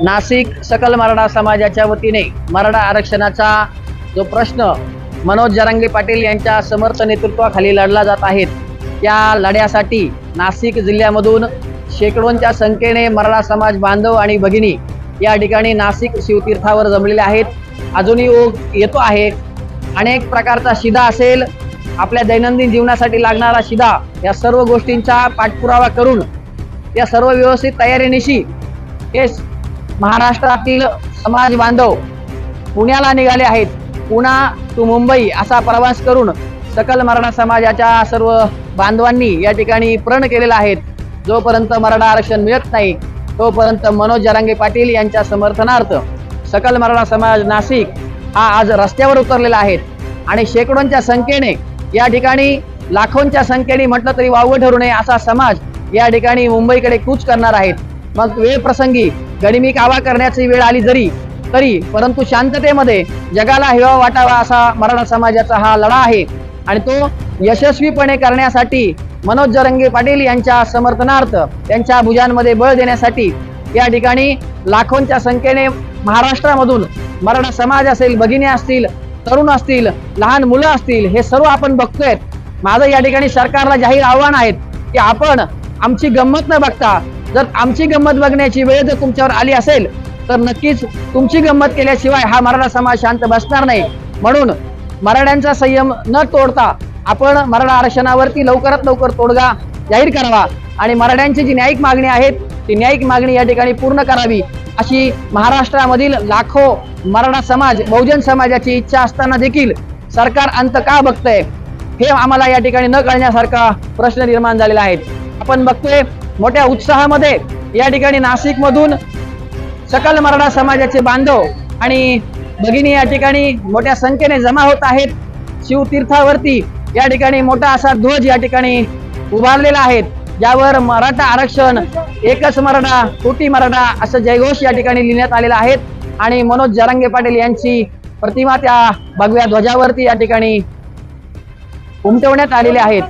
नाशिक सकल मराठा समाजाच्या वतीने मराठा आरक्षणाचा जो प्रश्न मनोज जरांगे पाटील यांच्या समर्थ नेतृत्वाखाली लढला जात आहेत त्या लढ्यासाठी नाशिक जिल्ह्यामधून शेकडोंच्या संख्येने मराठा समाज बांधव आणि भगिनी या ठिकाणी नाशिक शिवतीर्थावर जमलेले आहेत. अजूनही ओघ येतो आहे. अनेक प्रकारचा शिदा असेल. आपल्या दैनंदिन जीवनासाठी लागणारा शिदा या सर्व गोष्टींचा पाठपुरावा करून या सर्व व्यवस्थित तयारीनिशी हे महाराष्ट्रातील समाज बांधव पुण्याला निघाले आहेत. पुणा टू मुंबई असा प्रवास करून सकल मराठा समाजाच्या सर्व बांधवांनी या ठिकाणी प्रण केलेला आहेत जोपर्यंत मराठा आरक्षण मिळत नाही तोपर्यंत मनोज जरांगे पाटील यांच्या समर्थनार्थ सकल मराठा समाज नाशिक हा आज रस्त्यावर उतरलेला आहे. आणि शेकडोंच्या संख्येने या ठिकाणी लाखोंच्या संख्येने म्हटलं तरी वावगं ठरू नये असा समाज या ठिकाणी मुंबईकडे कूच करणार आहेत. मग वेळ प्रसंगी गणिमी कावा करण्याची वेळ आली जरी तरी परंतु शांततेमध्ये जगाला हिवा वाटावा असा मराठा समाजाचा हा लढा आहे. आणि तो यशस्वीपणे करण्यासाठी मनोज जरंगे पाटील यांच्या समर्थनार्थ त्यांच्या भुजांमध्ये बळ देण्यासाठी या ठिकाणी लाखोंच्या संख्येने महाराष्ट्रामधून मराठा समाज असेल भगिनी असतील तरुण असतील लहान मुलं असतील हे सर्व आपण बघतोय. माझं या ठिकाणी सरकारला जाहीर आव्हान आहेत की आपण आमची गंमत न बघता जर आमची गंमत बघण्याची वेळ जर तुमच्यावर आली असेल तर नक्कीच तुमची गंमत केल्याशिवाय हा मराठा समाज शांत बसणार नाही. म्हणून मराठ्यांचा संयम न तोडता आपण मराठा आरक्षणावरती लवकरात लवकर तोडगा जाहीर करावा आणि मराठ्यांची जी न्यायिक मागणी आहेत ती न्यायिक मागणी या ठिकाणी पूर्ण करावी अशी महाराष्ट्रामधील लाखो मराठा समाज बहुजन समाजाची इच्छा असताना देखील सरकार अंत का बघतंय हे आम्हाला या ठिकाणी न कळण्यासारखा प्रश्न निर्माण झालेला आहे. आपण बघतोय मोठ्या उत्साहामध्ये या ठिकाणी नाशिक मधून सकल मराठा समाजाचे बांधव आणि भगिनी या ठिकाणी मोठ्या संख्येने जमा होत आहेत. शिवतीर्थावरती या ठिकाणी मोठा असा ध्वज या ठिकाणी उभारलेला आहे. ज्यावर मराठा आरक्षण एकच मराठा कोटी मराठा असं जयघोष या ठिकाणी लिहिण्यात आलेला आहे. आणि मनोज जरांगे पाटील यांची प्रतिमा त्या भगव्या ध्वजावरती या ठिकाणी उमटवण्यात आलेल्या आहेत